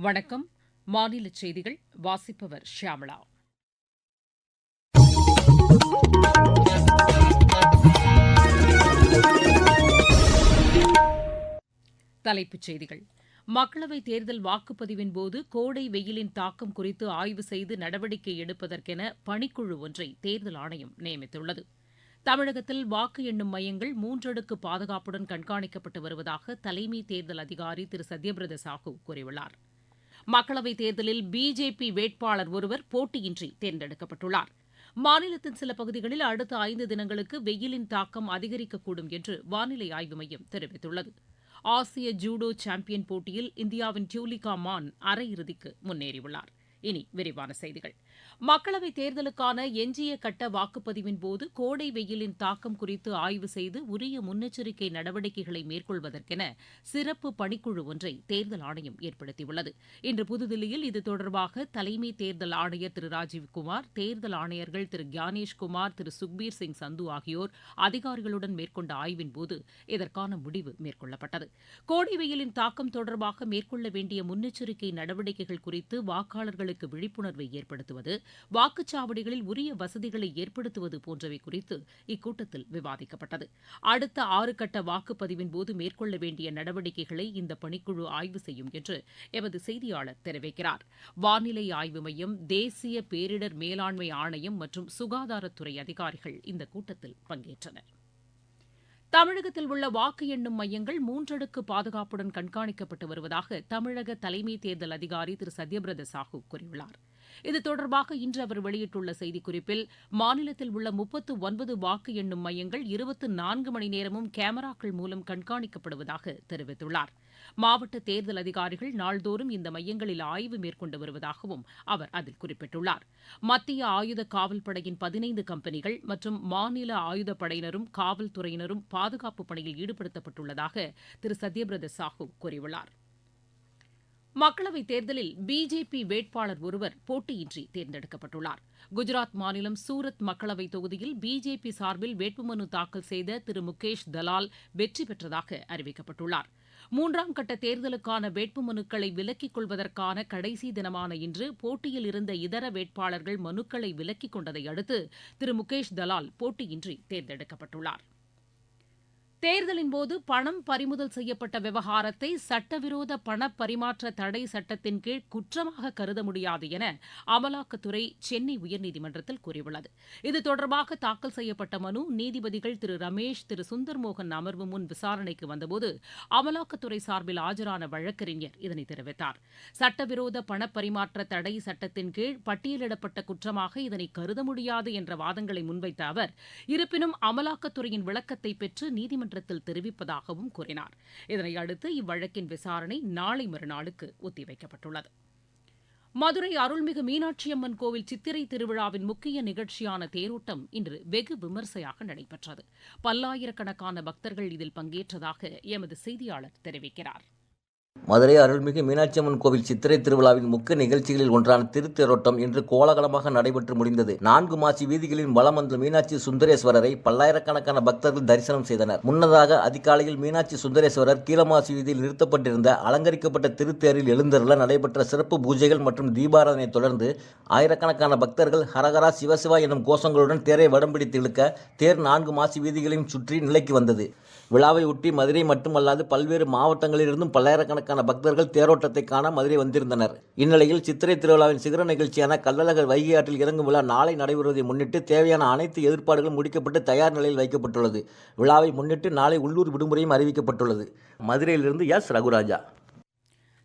வணக்கம். மாநில செய்திகள் வாசிப்பவர் ஷியாமளா தலைப்புச் செய்திகள். மக்களவைத் தேர்தல் வாக்குப்பதிவின் போது கோடை வெயிலின் தாக்கம் குறித்து ஆய்வு செய்து நடவடிக்கை எடுப்பதற்கென பணிக்குழு ஒன்றை தேர்தல் ஆணையம் நியமித்துள்ளது. தமிழகத்தில் வாக்கு எண்ணும் மையங்கள் மூன்றடுக்கு பாதுகாப்புடன் கண்காணிக்கப்பட்டு வருவதாக தலைமை தேர்தல் அதிகாரி திரு. சத்யபிரத சாஹூ கூறியுள்ளார். மக்களவைத் தேர்தலில் பிஜேபி வேட்பாளர் ஒருவர் போட்டியின்றி தேர்ந்தெடுக்கப்பட்டுள்ளார். மாநிலத்தின் சில பகுதிகளில் அடுத்த ஐந்து தினங்களுக்கு வெயிலின் தாக்கம் அதிகரிக்கக்கூடும் என்று வானிலை ஆய்வு மையம் தெரிவித்துள்ளது. ஆசிய ஜூடோ சாம்பியன் போட்டியில் இந்தியாவின் டியூலிகா மான் அரையிறுதிக்கு முன்னேறியுள்ளார். இனி விரிவான செய்திகள். மக்களவைத் தேர்தலுக்கான எஞ்சிய கட்ட வாக்குப்பதிவின் போது கோடை வெயிலின் தாக்கம் குறித்து ஆய்வு செய்து உரிய முன்னெச்சரிக்கை நடவடிக்கைகளை மேற்கொள்வதற்கென சிறப்பு பணிக்குழு ஒன்றை தேர்தல் ஆணையம் ஏற்படுத்தியுள்ளது. இன்று புதுதில்லியில் இது தொடர்பாக தலைமை தேர்தல் ஆணையர் திரு ராஜீவ்குமார் தேர்தல் ஆணையர்கள் திரு கியானேஷ்குமார் திரு சுக்பீர் சிங் சந்து ஆகியோர் அதிகாரிகளுடன் மேற்கொண்ட ஆய்வின்போது இதற்கான முடிவு மேற்கொள்ளப்பட்டது. கோடை வெயிலின் தாக்கம் தொடர்பாக மேற்கொள்ள வேண்டிய முன்னெச்சரிக்கை நடவடிக்கைகள் குறித்து வாக்காளர்களுக்கு விழிப்புணர்வை ஏற்படுத்துவது வாக்குச்சாவடிகளில் உரிய வசதிகளை ஏற்படுத்துவது போன்றவை குறித்து இக்கூட்டத்தில் விவாதிக்கப்பட்டது. அடுத்த ஆறு கட்ட வாக்குப்பதிவின் போது மேற்கொள்ள வேண்டிய நடவடிக்கைகளை இந்த பணிக்குழு ஆய்வு செய்யும் என்று எமது செய்தியாளர் தெரிவிக்கிறார். வானிலை ஆய்வு மையம் தேசிய பேரிடர் மேலாண்மை ஆணையம் மற்றும் சுகாதாரத்துறை அதிகாரிகள் இந்த கூட்டத்தில் பங்கேற்றனர். தமிழகத்தில் உள்ள வாக்கு எண்ணும் மையங்கள் மூன்றடுக்கு பாதுகாப்புடன் கண்காணிக்கப்பட்டு வருவதாக தமிழக தலைமை தேர்தல் அதிகாரி திரு சத்யபிரத சாஹூ கூறியுள்ளார். இது தொடர்பாக இன்று அவர் வெளியிட்டுள்ள செய்திக்குறிப்பில் மாநிலத்தில் உள்ள முப்பத்து ஒன்பது வாக்கு எண்ணும் மையங்கள் இருபத்து நான்கு மணி நேரமும் கேமராக்கள் மூலம் கண்காணிக்கப்படுவதாக தெரிவித்துள்ளார். மாவட்ட தேர்தல் அதிகாரிகள் நாள்தோறும் இந்த மையங்களில் ஆய்வு மேற்கொண்டு வருவதாகவும் அவர் அதில் குறிப்பிட்டுள்ளார். மத்திய ஆயுத காவல்படையின் பதினைந்து கம்பெனிகள் மற்றும் மாநில ஆயுதப்படையினரும் காவல்துறையினரும் பாதுகாப்பு பணியில் ஈடுபடுத்தப்பட்டுள்ளதாக திரு சத்யபிரத சாஹூ கூறியுள்ளார். மக்களவைத் தேர்தலில் பிஜேபி வேட்பாளர் ஒருவர் போட்டியின்றி தேர்ந்தெடுக்கப்பட்டுள்ளார். குஜராத் மாநிலம் சூரத் மக்களவைத் தொகுதியில் பிஜேபி சார்பில் வேட்புமனு தாக்கல் செய்த திரு முகேஷ் தலால் வெற்றி பெற்றதாக அறிவிக்கப்பட்டுள்ளார். மூன்றாம் கட்ட தேர்தலுக்கான வேட்புமனுக்களை விலக்கிக் கொள்வதற்கான கடைசி தினமான இன்று போட்டியில் இருந்த இதர வேட்பாளர்கள் மனுக்களை விலக்கிக் கொண்டதை அடுத்து திரு முகேஷ் தலால் போட்டியின்றி தேர்ந்தெடுக்கப்பட்டுள்ளார். தேர்தலின் போது பணம் பறிமுதல் செய்யப்பட்ட விவகாரத்தை சட்டவிரோத பண பரிமாற்ற தடை சட்டத்தின் கீழ் குற்றமாக கருத முடியாது என அமலாக்கத்துறை சென்னை உயர்நீதிமன்றத்தில் கூறியுள்ளது. இது தொடர்பாக தாக்கல் செய்யப்பட்ட மனு நீதிபதிகள் திரு ரமேஷ் திரு சுந்தர்மோகன் அமர்வு முன் விசாரணைக்கு வந்தபோது அமலாக்கத்துறை சார்பில் ஆஜரான வழக்கறிஞர் இதனை தெரிவித்தார். சட்டவிரோத பண பரிமாற்ற தடை சட்டத்தின் கீழ் பட்டியலிடப்பட்ட குற்றமாக இதனை கருத முடியாது என்ற வாதங்களை முன்வைத்த அவர் இருப்பினும் அமலாக்கத்துறையின் விளக்கத்தை பெற்று நீதிமன்ற நீதிமன்றத்தில் தெரிவிப்பதாகவும் கூறினார். இதனையடுத்து இவ்வழக்கின் விசாரணை நாளை மறுநாளுக்கு ஒத்திவைக்கப்பட்டுள்ளது. மதுரை அருள்மிகு மீனாட்சியம்மன் கோவில் சித்திரை திருவிழாவின் முக்கிய நிகழ்ச்சியான தேரோட்டம் இன்று வெகு விமர்சையாக நடைபெற்றது. பல்லாயிரக்கணக்கான பக்தர்கள் இதில் பங்கேற்றதாக எமது செய்தியாளர் தெரிவிக்கிறாா் மதுரை அருள்மிகு மீனாட்சியம்மன் கோவில் சித்திரை திருவிழாவின் முக்கிய நிகழ்ச்சிகளில் ஒன்றான திருத்தேரோட்டம் இன்று கோலாகலமாக நடைபெற்று முடிந்தது. நான்கு மாசி வீதிகளின் வலம் வந்த மீனாட்சி சுந்தரேஸ்வரரை பல்லாயிரக்கணக்கான பக்தர்கள் தரிசனம் செய்தனர். முன்னதாக அதிகாலையில் மீனாட்சி சுந்தரேஸ்வரர் கீழமாசி வீதியில் நிறுத்தப்பட்டிருந்த அலங்கரிக்கப்பட்ட திருத்தேரில் எழுந்தருள நடைபெற்ற சிறப்பு பூஜைகள் மற்றும் தீபாராதனை தொடர்ந்து ஆயிரக்கணக்கான பக்தர்கள் ஹரஹரா சிவசிவா எனும் கோஷங்களுடன் தேரை வடம் பிடித்து இழுக்க தேர் நான்கு மாசி வீதிகளையும் சுற்றி நிலைக்கு வந்தது. விழாவை ஒட்டி மதுரை மட்டுமல்லாது பல்வேறு மாவட்டங்களிலிருந்தும் பல்லாயிரக்கணக்கான பக்தர்கள் தேரோட்டத்தை காண மதுரை வந்திருந்தனர். இந்நிலையில் சித்திரை திருவிழாவின் சிகர நிகழ்ச்சியான கள்ளழகர் வைகை ஆற்றில் இறங்கும் விழா நாளை நடைபெறுவதை முன்னிட்டு தேவையான அனைத்து எதிர்ப்பாடுகளும் முடிக்கப்பட்டு தயார் நிலையில் வைக்கப்பட்டுள்ளது. விழாவை முன்னிட்டு நாளை உள்ளூர் விடுமுறையும் அறிவிக்கப்பட்டுள்ளது. மதுரையிலிருந்து எஸ் ரகுராஜா.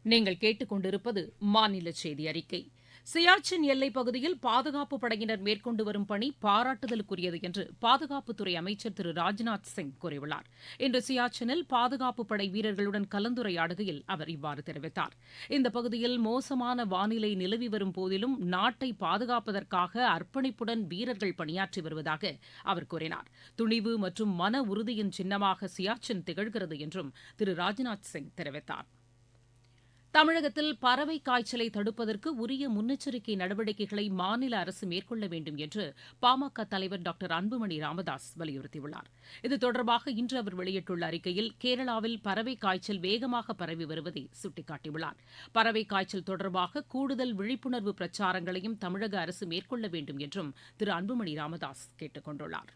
நீங்கள் கேட்டுக்கொண்டிருப்பது மாநில செய்தி அறிக்கை. சியாச்சின் எல்லைப் பகுதியில் பாதுகாப்பு படையினர் மேற்கொண்டு வரும் பணி பாராட்டுதலுக்குரியது என்று பாதுகாப்புத்துறை அமைச்சர் திரு ராஜ்நாத் சிங் கூறியுள்ளார். இன்று சியாச்சினில் பாதுகாப்பு படை வீரர்களுடன் கலந்துரையாடுகையில் அவர் இவ்வாறு தெரிவித்தார். இந்த பகுதியில் மோசமான வானிலை நிலவி வரும் போதிலும் நாட்டை பாதுகாப்பதற்காக அர்ப்பணிப்புடன் வீரர்கள் பணியாற்றி வருவதாக அவர் கூறினார். துணிவு மற்றும் மன உறுதியின் சின்னமாக சியாச்சின் திகழ்கிறது என்றும் திரு ராஜ்நாத் சிங் தெரிவித்தார். தமிழகத்தில் பறவை காய்ச்சலை தடுப்பதற்கு உரிய முன்னெச்சரிக்கை நடவடிக்கைகளை மாநில அரசு மேற்கொள்ள வேண்டும் என்று பாமக தலைவர் டாக்டர் அன்புமணி ராமதாஸ் வலியுறுத்தியுள்ளார். இது தொடர்பாக இன்று அவர் வெளியிட்டுள்ள அறிக்கையில் கேரளாவில் பறவை காய்ச்சல் வேகமாக பரவி வருவதை சுட்டிக்காட்டியுள்ளார். பறவை காய்ச்சல் தொடர்பாக கூடுதல் விழிப்புணர்வு பிரச்சாரங்களையும் தமிழக அரசு மேற்கொள்ள வேண்டும் என்றும் திரு அன்புமணி ராமதாஸ் கேட்டுக் கொண்டுள்ளாா்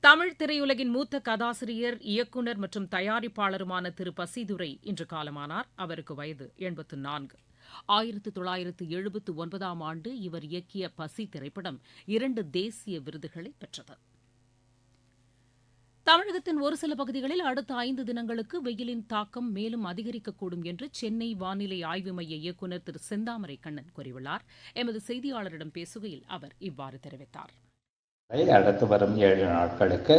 தமிழ் திரையுலகின் மூத்த கதாசிரியர் இயக்குநர் மற்றும் தயாரிப்பாளருமான திரு. பசிதுரை இன்று காலமானார். அவருக்கு வயது எண்பத்து நான்கு. ஆயிரத்து தொள்ளாயிரத்து எழுபத்து ஒன்பதாம் ஆண்டு இவர் இயக்கிய பசி திரைப்படம் இரண்டு தேசிய விருதுகளை பெற்றது. தமிழகத்தின் ஒரு சில பகுதிகளில் அடுத்த ஐந்து தினங்களுக்கு வெயிலின் தாக்கம் மேலும் அதிகரிக்கக்கூடும் என்று சென்னை வானிலை ஆய்வு மைய இயக்குநர் திரு. செந்தாமரை கண்ணன் கூறியுள்ளார். எமது செய்தியாளரிடம் பேசுகையில் அவர் இவ்வாறு தெரிவித்தார். அடுத்து வரும் ஏழு நாட்களுக்கு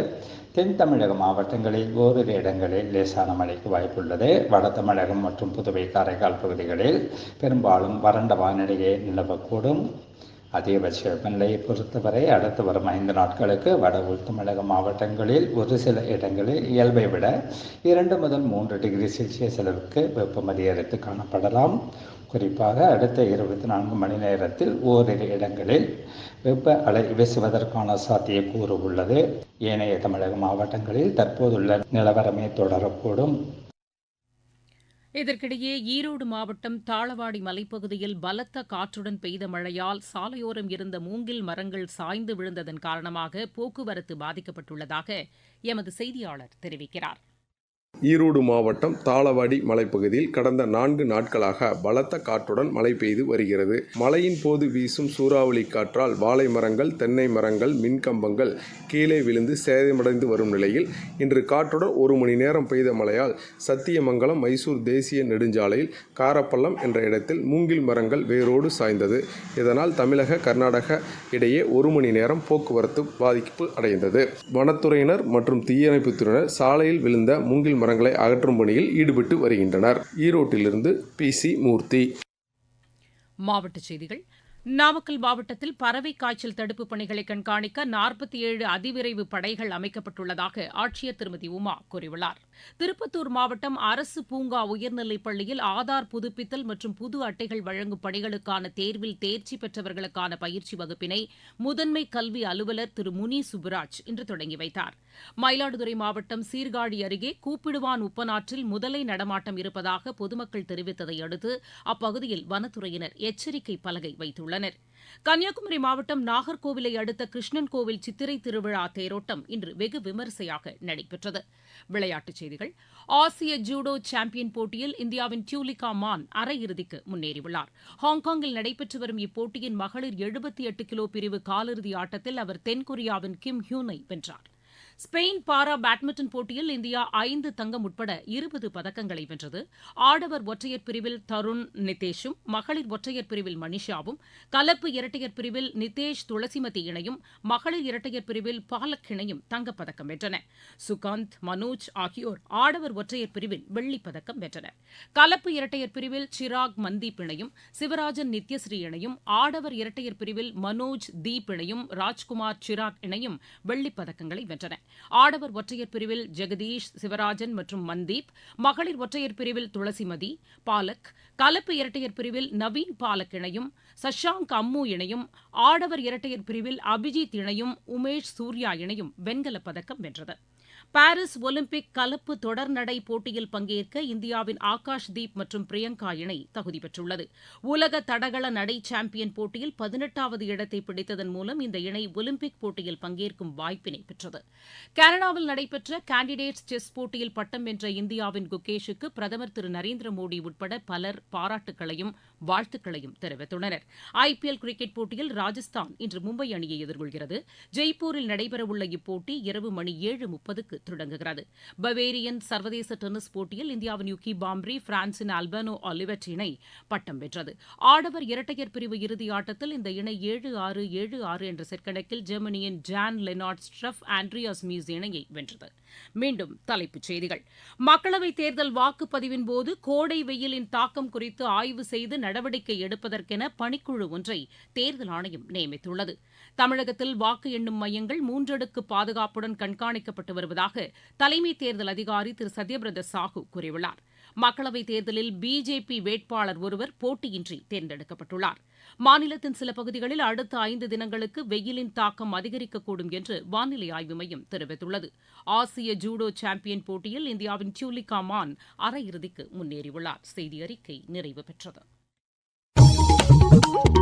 தென் தமிழக மாவட்டங்களில் ஓரிரு இடங்களில் லேசான மழைக்கு வாய்ப்புள்ளது. வட தமிழகம் மற்றும் புதுவை காரைக்கால் பகுதிகளில் பெரும்பாலும் வறண்ட வானிலையே நிலவக்கூடும். அதிகபட்ச வெப்பநிலையை பொறுத்தவரை அடுத்து வரும் ஐந்து நாட்களுக்கு வட உள் தமிழக மாவட்டங்களில் ஒரு சில இடங்களில் இயல்பை விட இரண்டு முதல் மூன்று டிகிரி செல்சியஸ் அளவுக்கு வெப்பம் அதிகரித்து காணப்படலாம். குறிப்பாக அடுத்த இருபத்தி நான்கு மணி நேரத்தில் ஓரிரு இடங்களில் வெப்ப அலை வீசுவதற்கான சாத்தியக்கூறு உள்ளது. ஏனைய தமிழக மாவட்டங்களில் தற்போதுள்ள நிலவரமே தொடரக்கூடும். இதற்கிடையே ஈரோடு மாவட்டம் தாளவாடி மலைப்பகுதியில் பலத்த காற்றுடன் பெய்த மழையால் சாலையோரம் இருந்த மூங்கில் மரங்கள் சாய்ந்து விழுந்ததன் காரணமாக போக்குவரத்து பாதிக்கப்பட்டுள்ளதாக எமது செய்தியாளர் தெரிவிக்கிறார். ஈரோடு மாவட்டம் தாளவாடி மலைப்பகுதியில் கடந்த நான்கு நாட்களாக பலத்த காற்றுடன் மழை பெய்து வருகிறது. மழையின் போது வீசும் சூறாவளி காற்றால் வாழை மரங்கள் தென்னை மரங்கள் மின்கம்பங்கள் கீழே விழுந்து சேதமடைந்து வரும் நிலையில் இன்று காற்றுடன் ஒரு மணி நேரம் பெய்த மழையால் சத்தியமங்கலம் மைசூர் தேசிய நெடுஞ்சாலையில் காரப்பள்ளம் என்ற இடத்தில் மூங்கில் மரங்கள் வேரோடு சாய்ந்தது. இதனால் தமிழக கர்நாடக இடையே ஒரு மணி நேரம் போக்குவரத்து பாதிப்பு அடைந்தது. வனத்துறையினர் மற்றும் தீயணைப்புத்துறையினர் சாலையில் விழுந்த மூங்கில் மரங்களை அகற்றும் பணியில் ஈடுபட்டு வருகின்றனர். ஈரோட்டிலிருந்து பி சி மூர்த்தி. மாவட்டச் செய்திகள். நாமக்கல் மாவட்டத்தில் பறவை காய்ச்சல் தடுப்புப் பணிகளை கண்காணிக்க நாற்பத்தி ஏழு அதிவிரைவு படைகள் அமைக்கப்பட்டுள்ளதாக ஆட்சியர் திருமதி உமா கூறியுள்ளார். திருப்பத்தூர் மாவட்டம் அரசு பூங்கா உயர்நிலைப் பள்ளியில் ஆதார் புதுப்பித்தல் மற்றும் புது அட்டைகள் வழங்கும் பணிகளுக்கான தேர்வில் தேர்ச்சி பெற்றவர்களுக்கான பயிற்சி வகுப்பினை முதன்மை கல்வி அலுவலர் திரு முனி சுப்புராஜ் இன்று தொடங்கி வைத்தார். மயிலாடுதுறை மாவட்டம் சீர்காழி அருகே கூப்பிடுவான் உப்பனாற்றில் முதலை நடமாட்டம் இருப்பதாக பொதுமக்கள் தெரிவித்ததை அடுத்து அப்பகுதியில் வனத்துறையினர் எச்சரிக்கை பலகை வைத்துள்ளனர். கன்னியாகுமரி மாவட்டம் நாகர்கோவிலை அடுத்த கிருஷ்ணன் கோவில் சித்திரை திருவிழா தேரோட்டம் இன்று வெகு விமரிசையாக நடைபெற்றது. விளையாட்டுச் செய்திகள். ஆசிய ஜூடோ சாம்பியன் போட்டியில் இந்தியாவின் டியூலிகா மான் அரையிறுதிக்கு முன்னேறியுள்ளார். ஹாங்காங்கில் நடைபெற்று வரும் இப்போட்டியின் மகளிர் எழுபத்தி எட்டு கிலோ பிரிவு காலிறுதி ஆட்டத்தில் அவர் தென்கொரியாவின் கிம் ஹியூனை வென்றார். ஸ்பெயின் பாரா பேட்மிண்டன் போட்டியில் இந்தியா ஐந்து தங்கம் உட்பட இருபது பதக்கங்களை வென்றது. ஆடவர் ஒற்றையர் பிரிவில் தருண் நிதேஷும் மகளிர் ஒற்றையர் பிரிவில் மனிஷாவும் கலப்பு இரட்டையர் பிரிவில் நிதேஷ் துளசிமதி இணையும் மகளிர் இரட்டையர் பிரிவில் பாலக் இணையும் தங்கப்பதக்கம் வென்றன. சுகாந்த் மனோஜ் ஆகியோர் ஆடவர் ஒற்றையர் பிரிவில் வெள்ளிப் பதக்கம் வென்றனர். கலப்பு இரட்டையர் பிரிவில் சிராக் மந்தீப் இணையும் சிவராஜன் நித்யஸ்ரீ இணையும் ஆடவர் இரட்டையர் பிரிவில் மனோஜ் தீப் இணையும் ராஜ்குமார் சிராக் இணையும் வெள்ளிப் பதக்கங்களை வென்றன ஆடவர் ஒற்றையர் பிரிவில் ஜெகதீஷ் சிவராஜன் மற்றும் மந்தீப் மகளிர் ஒற்றையர் பிரிவில் துளசிமதி பாலக் கலப்பு இரட்டையர் பிரிவில் நவீன் பாலக் இணையும் சஷாங்க் அம்மு இணையும் ஆடவர் இரட்டையர் பிரிவில் அபிஜித் இணையும் உமேஷ் சூர்யா இணையும் வெண்கலப் பதக்கம் வென்றது. பாரிஸ் ஒலிம்பிக் கலப்பு தொடர்நடை போட்டியில் பங்கேற்க இந்தியாவின் ஆகாஷ் தீப் மற்றும் பிரியங்கா இணை தகுதி பெற்றுள்ளது. உலக தடகள நடை சாம்பியன் போட்டியில் பதினெட்டாவது இடத்தை பிடித்ததன் மூலம் இந்த இணை ஒலிம்பிக் போட்டியில் பங்கேற்கும் வாய்ப்பினை பெற்றது. கனடாவில் நடைபெற்ற கேண்டிடேட்ஸ் செஸ் போட்டியில் பட்டம் வென்ற இந்தியாவின் குகேஷுக்கு பிரதமர் திரு நரேந்திர மோடி உட்பட பலர் பாராட்டுக்களையும் வாழ்த்துக்களையும் தெரிவித்துள்ளனர். ஐபிஎல் கிரிக்கெட் போட்டியில் ராஜஸ்தான் இன்று மும்பை அணியை எதிர்கொள்கிறது. ஜெய்ப்பூரில் நடைபெறவுள்ள இப்போட்டி இரவு மணி ஏழு முப்பதுக்கு தொடங்குகிறது. பவேரியன் சர்வதேச டென்னிஸ் போட்டியில் இந்தியாவின் யுகி பாம்ப்ரி பிரான்சின் அல்பனோ ஆலிவெட் இணை பட்டம் வென்றது. ஆடவர் இரட்டையர் பிரிவு இறுதி ஆட்டத்தில் இந்த இணை ஏழு ஆறு ஏழு ஆறு என்ற செட் கணக்கில் ஜெர்மனியின் Jan Lennard Struff Andreas Mies இணையை வென்றது. மீண்டும் தலைப்புச் செய்திகள். மக்களவைத் தேர்தல் வாக்குப்பதிவின் போது கோடை வெயிலின் தாக்கம் குறித்து ஆய்வு செய்து நடவடிக்கை எடுப்பதற்கென பணிக்குழு ஒன்றை தேர்தல் ஆணையம் நியமித்துள்ளது. தமிழகத்தில் வாக்கு எண்ணும் மையங்கள் மூன்றடுக்கு பாதுகாப்புடன் கண்காணிக்கப்பட்டு வருவதாக தலைமை தேர்தல் அதிகாரி திரு. சத்யபிரத சாஹூ கூறியுள்ளார். மக்களவைத் தேர்தலில் பிஜேபி வேட்பாளர் ஒருவர் போட்டியின்றி தேர்ந்தெடுக்கப்பட்டுள்ளார். மாநிலத்தின் சில பகுதிகளில் அடுத்த ஐந்து தினங்களுக்கு வெயிலின் தாக்கம் அதிகரிக்கக்கூடும் என்று வானிலை ஆய்வு மையம் தெரிவித்துள்ளது. ஆசிய ஜூடோ சாம்பியன் போட்டியில் இந்தியாவின் டியூலிகா மான் அரையிறுதிக்கு முன்னேறியுள்ளார். செய்தி அறிக்கை நிறைவு பெற்றது. Música